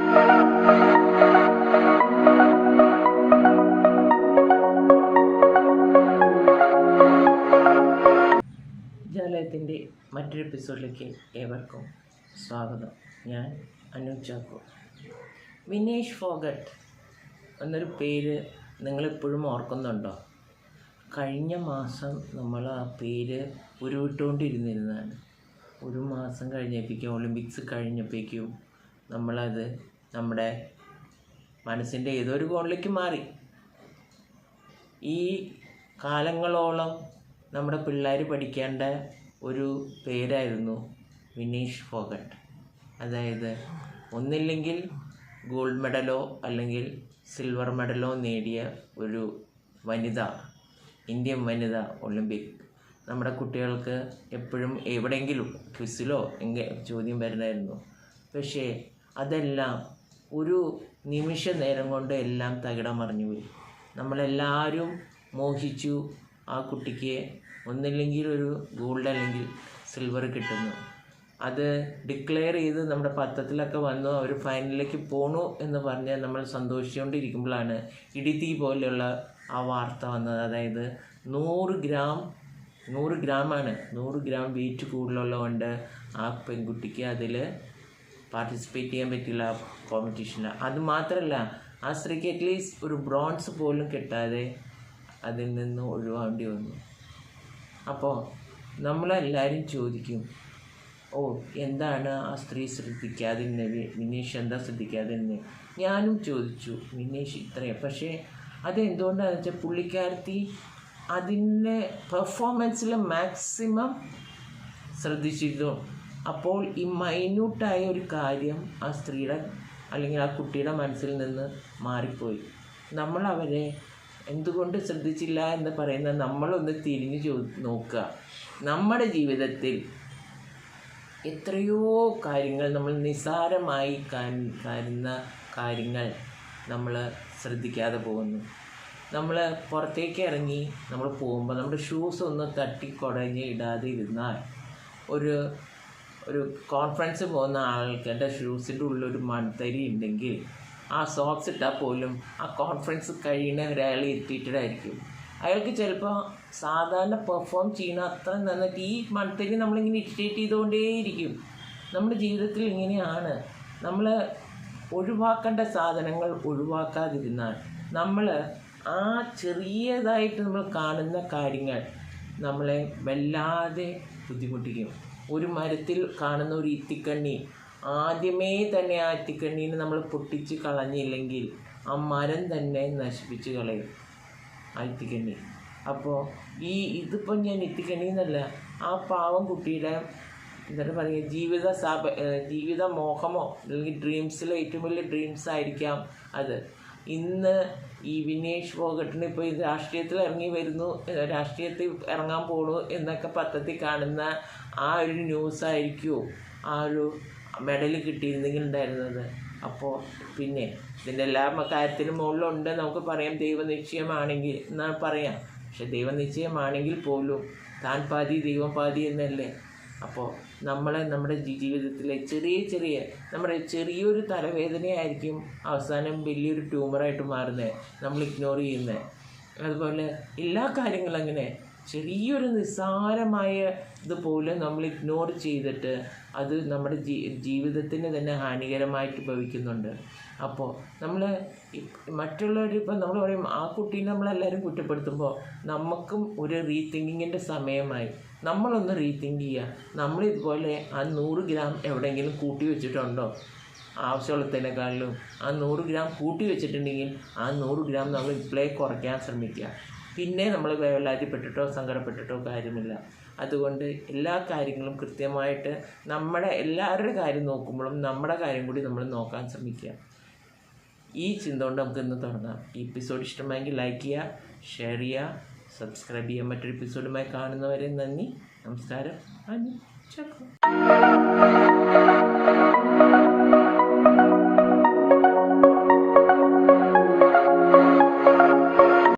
ജാലയത്തിന്റെ മറ്റൊരു എപ്പിസോഡിലേക്ക് ഏവർക്കും സ്വാഗതം. ഞാൻ അനു ചാക്കു. വിനേഷ് ഫോഗട്ട് എന്നൊരു പേര് നിങ്ങളെപ്പോഴും ഓർക്കുന്നുണ്ടോ? കഴിഞ്ഞ മാസം നമ്മൾ ആ പേര് ഉരുവിട്ടുകൊണ്ടിരുന്നിരുന്നതാണ്. ഒരു മാസം കഴിഞ്ഞപ്പോഴേക്കും ഒളിമ്പിക്സ് കഴിഞ്ഞപ്പോഴേക്കും നമ്മളത് നമ്മുടെ മനസ്സിന്റെ ഏതൊരു കോണിലേക്ക് മാറി. ഈ കാലങ്ങളോളം നമ്മുടെ പിള്ളേർ പഠിക്കേണ്ട ഒരു പേരായിരുന്നു വിനീഷ് ഫോഗട്ട്. അതായത് ഒന്നില്ലെങ്കിൽ ഗോൾഡ് മെഡലോ അല്ലെങ്കിൽ സിൽവർ മെഡലോ നേടിയ ഒരു വനിത ഇന്ത്യൻ വനിത ഒളിമ്പിക്. നമ്മുടെ കുട്ടികൾക്ക് എപ്പോഴും എവിടെയെങ്കിലും ക്വിസിലോ എങ്കിൽ ചോദ്യം വരുന്നായിരുന്നു പക്ഷേ അതെല്ലാം ഒരു നിമിഷ നേരം കൊണ്ട് എല്ലാം തകിടം മറിഞ്ഞു പോയി. നമ്മളെല്ലാവരും മോഹിച്ചു ആ കുട്ടിക്ക് ഒന്നില്ലെങ്കിൽ ഒരു ഗോൾഡ് അല്ലെങ്കിൽ സിൽവർ കിട്ടുന്നു. അത് ഡിക്ലെയർ ചെയ്ത് നമ്മുടെ പത്രത്തിലൊക്കെ വന്നു അവർ ഫൈനലിലേക്ക് പോണു എന്ന് പറഞ്ഞ് നമ്മൾ സന്തോഷിച്ചുകൊണ്ടിരിക്കുമ്പോഴാണ് ഇടിത്തി പോലെയുള്ള ആ വാർത്ത വന്നത്. അതായത് നൂറ് ഗ്രാം നൂറ് ഗ്രാമാണ് നൂറ് ഗ്രാം വെയിറ്റ് കൂടുതലുള്ളതുകൊണ്ട് ആ പെൺകുട്ടിക്ക് അതിൽ പാർട്ടിസിപ്പേറ്റ് ചെയ്യാൻ പറ്റില്ല കോമ്പറ്റീഷന് അത് മാത്രമല്ല ആ സ്ത്രീക്ക് അറ്റ്ലീസ്റ്റ് ഒരു ബ്രോൺസ് പോലും കിട്ടാതെ അതിൽ നിന്ന് ഒഴിവാണ്ടി വന്നു. അപ്പോൾ നമ്മളെല്ലാവരും ചോദിക്കും ഓ എന്താണ് ആ സ്ത്രീ ശ്രദ്ധിക്കാതിരുന്നത് വിനീഷ് എന്താ ശ്രദ്ധിക്കാതിരുന്നത് ഞാനും ചോദിച്ചു വിനീഷ് ഇത്രയും. പക്ഷേ അതെന്തുകൊണ്ടാണെന്ന് വെച്ചാൽ പുള്ളിക്കാരത്തി അതിന്റെ പെർഫോമൻസിൽ മാക്സിമം ശ്രദ്ധിച്ചിരുന്നു. അപ്പോൾ ഈ മൈന്യൂട്ടായ ഒരു കാര്യം ആ സ്ത്രീയുടെ അല്ലെങ്കിൽ ആ കുട്ടിയുടെ മനസ്സിൽ നിന്ന് മാറിപ്പോയി. നമ്മൾ അവരെ എന്തുകൊണ്ട് ശ്രദ്ധിച്ചില്ല എന്ന് പറയുന്ന നമ്മളൊന്ന് തിരിഞ്ഞു ചോ നോക്കുക. നമ്മുടെ ജീവിതത്തിൽ എത്രയോ കാര്യങ്ങൾ നമ്മൾ നിസ്സാരമായി കാരുന്ന കാര്യങ്ങൾ നമ്മൾ ശ്രദ്ധിക്കാതെ പോകുന്നു. നമ്മൾ പുറത്തേക്ക് ഇറങ്ങി നമ്മൾ പോകുമ്പോൾ നമ്മുടെ ഷൂസ് ഒന്ന് തട്ടി കുടഞ്ഞ് ഇടാതെ ഇരുന്നാൽ ഒരു ഒരു കോൺഫറൻസ് പോകുന്ന ആൾക്കാരുടെ ഷൂസിന്റെ ഉള്ളിൽ ഒരു മൺതരി ഉണ്ടെങ്കിൽ ആ സോക്സ് ഇട്ടാൽ പോലും ആ കോൺഫറൻസ് കഴിയുന്ന ഒരാൾ ഇറിറ്റേറ്റഡ് ആയിരിക്കും അയാൾക്ക് ചിലപ്പോൾ സാധാരണ പെർഫോം ചെയ്യുന്ന അത്ര നന്നായിട്ട് ഈ മൺതരി നമ്മളിങ്ങനെ ഇറിറ്റേറ്റ് ചെയ്തുകൊണ്ടേയിരിക്കും നമ്മുടെ ജീവിതത്തിൽ ഇങ്ങനെയാണ്. നമ്മൾ ഒഴിവാക്കേണ്ട സാധനങ്ങൾ ഒഴിവാക്കാതിരുന്നാൽ നമ്മൾ ആ ചെറിയതായിട്ട് നമ്മൾ കാണുന്ന കാര്യങ്ങൾ നമ്മളെ വല്ലാതെ ബുദ്ധിമുട്ടിക്കും. ഒരു മരത്തിൽ കാണുന്ന ഒരു ഇത്തിക്കണ്ണി. ആദ്യമേ തന്നെ ആ ഇത്തിക്കണ്ണീനെ നമ്മൾ പൊട്ടിച്ച് കളഞ്ഞില്ലെങ്കിൽ ആ മരം തന്നെ നശിപ്പിച്ച് കളയും ആ ഇത്തിക്കണ്ണി. അപ്പോൾ ഈ ഇതിപ്പോൾ ഞാൻ ഇത്തിക്കണ്ണി എന്നല്ല ആ പാവം കുട്ടിയുടെ എന്താണ് പറയുക ജീവിത സാപ ജീവിത മോഹമോ അല്ലെങ്കിൽ ഡ്രീംസിലെ ഏറ്റവും വലിയ ഡ്രീംസ് ആയിരിക്കാം അത്. ഇന്ന് ഈ വിനേഷ് ഫോഗട്ടിന് ഇപ്പോൾ ഇത് രാഷ്ട്രീയത്തിൽ ഇറങ്ങി വരുന്നു രാഷ്ട്രീയത്തിൽ ഇറങ്ങാൻ പോണു എന്നൊക്കെ പത്രത്തിൽ കാണുന്ന ആ ഒരു ന്യൂസായിരിക്കുമോ ആ ഒരു മെഡൽ കിട്ടിയിരുന്നെങ്കിൽ ഉണ്ടായിരുന്നത്. അപ്പോൾ പിന്നെ ഇതിന്റെ എല്ലാ കാര്യത്തിനും മുകളിലുണ്ട്. നമുക്ക് പറയാം ദൈവനിശ്ചയമാണെങ്കിൽ എന്നാൽ പറയാം. പക്ഷെ ദൈവനിശ്ചയമാണെങ്കിൽ പോലും താൻ പാതി ദൈവം പാതി എന്നല്ലേ? അപ്പോൾ നമ്മളെ നമ്മുടെ ജീവിതത്തിലെ ചെറിയ ചെറിയ നമ്മുടെ ചെറിയൊരു തലവേദനയായിരിക്കും അവസാനം വലിയൊരു ട്യൂമറായിട്ട് മാറുന്നത് നമ്മൾ ഇഗ്നോർ ചെയ്യുന്നത് അതുപോലെ എല്ലാ കാര്യങ്ങളും അങ്ങനെ ചെറിയൊരു നിസ്സാരമായ ഇതുപോലും നമ്മൾ ഇഗ്നോർ ചെയ്തിട്ട് അത് നമ്മുടെ ജീ ജീവിതത്തിന് തന്നെ ഹാനികരമായിട്ട് ഭവിക്കുന്നുണ്ട്. അപ്പോൾ നമ്മൾ മറ്റുള്ളവർ ഇപ്പം നമ്മൾ പറയും ആ കുട്ടീനെ നമ്മളെല്ലാവരും കുറ്റപ്പെടുത്തുമ്പോൾ നമുക്കും ഒരു റീതിങ്കിങ്ങിന്റെ സമയമായി. നമ്മളൊന്ന് റീതിങ്ക് ചെയ്യുക നമ്മളിതുപോലെ ആ നൂറ് ഗ്രാം എവിടെയെങ്കിലും കൂട്ടി വെച്ചിട്ടുണ്ടോ? ആവശ്യമുള്ളതിനേക്കാളിലും ആ നൂറ് ഗ്രാം കൂട്ടി വെച്ചിട്ടുണ്ടെങ്കിൽ ആ നൂറ് ഗ്രാം നമ്മൾ ഇപ്പോഴേ കുറയ്ക്കാൻ ശ്രമിക്കുക. പിന്നെ നമ്മൾ വേവലാതിപ്പെട്ടിട്ടോ സങ്കടപ്പെട്ടിട്ടോ കാര്യമില്ല. അതുകൊണ്ട് എല്ലാ കാര്യങ്ങളും കൃത്യമായിട്ട് നമ്മുടെ എല്ലാവരുടെ കാര്യം നോക്കുമ്പോഴും നമ്മുടെ കാര്യം കൂടി നമ്മൾ നോക്കാൻ ശ്രമിക്കുക. ഈ ചിന്ത കൊണ്ട് നമുക്ക് ഇന്ന് തുടങ്ങാം. ഈ എപ്പിസോഡ് ഇഷ്ടമായെങ്കിൽ ലൈക്ക് ചെയ്യുക ഷെയർ ചെയ്യുക സബ്സ്ക്രൈബ് ചെയ്യുക മറ്റൊരു എപ്പിസോഡുമായി കാണുന്നവരെ നന്ദി. നമസ്കാരം. അനു ചക്കോ.